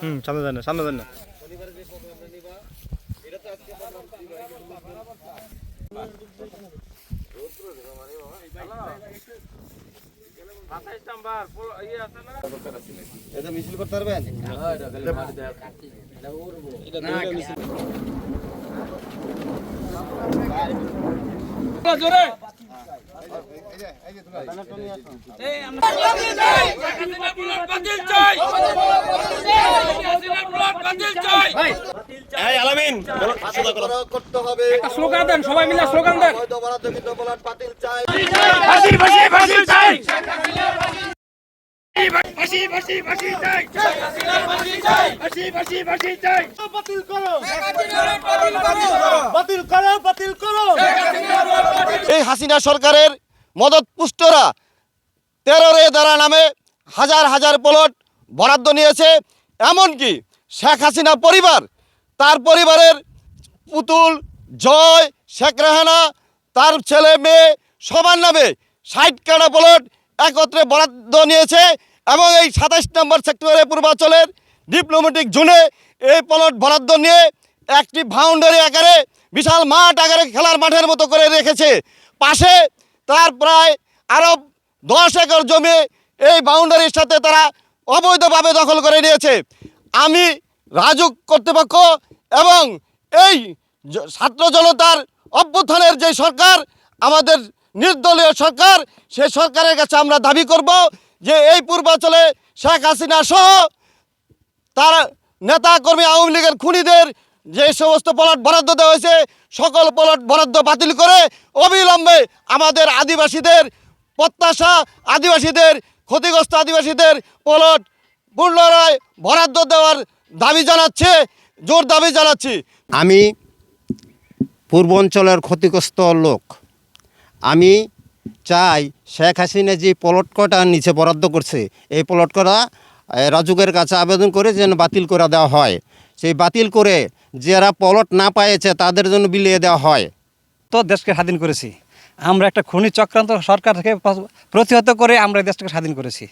হুম সামনে দেন না সামনে দেন না। পারবেন করতে হবে স্লোগান দেন সবাই মিলে স্লোগান দেন। হয়তো বরাদ্দ কিন্তু বলার বাতিল চাই। ফাঁসি ফাঁসি ফাঁসি চাই। ফাঁসি ফাঁসি ফাঁসি চাই। ফাঁসি ফাঁসি ফাঁসি চাই বাতিল করো বাতিল করো বাতিল করো এই হাসিনা সরকারের মদত পুষ্টরা তেরোরে দ্বারা নামে হাজার হাজার প্লট বরাদ্দ নিয়েছে। এমনকি শেখ হাসিনা পরিবার, তার পরিবারের পুতুল জয়, শেখ রেহানা, তার ছেলে মেয়ে সবার নামে ষাট কাটা প্লট একত্রে বরাদ্দ নিয়েছে এবং এই সাতাশ নম্বর সেক্টরের পূর্বাঞ্চলের ডিপ্লোমেটিক জোনে এই প্লট বরাদ্দ নিয়ে একটি বাউন্ডারি আকারে বিশাল মাঠ আকারে খেলার মাঠের মতো করে রেখেছে। পাশে তার প্রায় আরও দশ একর জমি এই বাউন্ডারির সাথে তারা অবৈধভাবে দখল করে নিয়েছে। আমি রাজুক কর্তৃপক্ষ এবং এই ছাত্র জনতার অভ্যুত্থানের যে সরকার, আমাদের নির্দলীয় সরকার সেই সরকারের কাছে আমরা দাবি করব যে এই পূর্বাঞ্চলে শেখ হাসিনা সহ তার নেতা কর্মী আওয়ামী লীগের খুনিদের যে সমস্ত প্লট বরাদ্দ দেওয়া হয়েছে, সকল প্লট বরাদ্দ বাতিল করে অবিলম্বে আমাদের আদিবাসীদের প্রত্যাশা, আদিবাসীদের ক্ষতিগ্রস্ত আদিবাসীদের প্লট পুনরায় বরাদ্দ দেওয়ার দাবি জানাচ্ছে, জোর দাবি জানাচ্ছি। আমি পূর্বাঞ্চলের ক্ষতিগ্রস্ত লোক। আমি চাই শেখ হাসিনা যে প্লট কটা নিচে বরাদ্দ করছে, এই প্লট রাজুকের কাছে আবেদন করে যেন বাতিল করে দেওয়া হয়। সেই বাতিল করে যারা পলট না পাইছে তাদের জন্য বিলিয়ে দেওয়া হয়। তো দেশকে স্বাধীন করেছি। আমরা একটা খুনি চক্রান্ত সরকার থেকে প্রতিহত করে আমরা দেশটাকে স্বাধীন করেছি।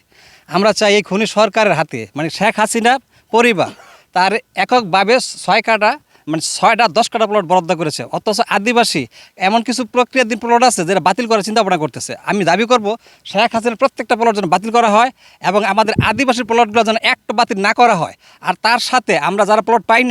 আমরা চাই এই খুনি সরকারের হাতে মানে শেখ হাসিনা পরিবার, তার এককভাবে ছয় কাটা মানে ছয়টা দশ কাটা প্লট বরাদ্দ করেছে। অথচ আদিবাসী এমন কিছু প্রক্রিয়াধীন প্লট আছে যেটা বাতিল করার চিন্তা ভাবনা করতেছে। আমি দাবি করব, শেখ হাসিনার প্রত্যেকটা প্লট যেন বাতিল করা হয় এবং আমাদের আদিবাসী প্লটগুলো যেন একটা বাতিল না করা হয়। আর তার সাথে আমরা যারা প্লট পাই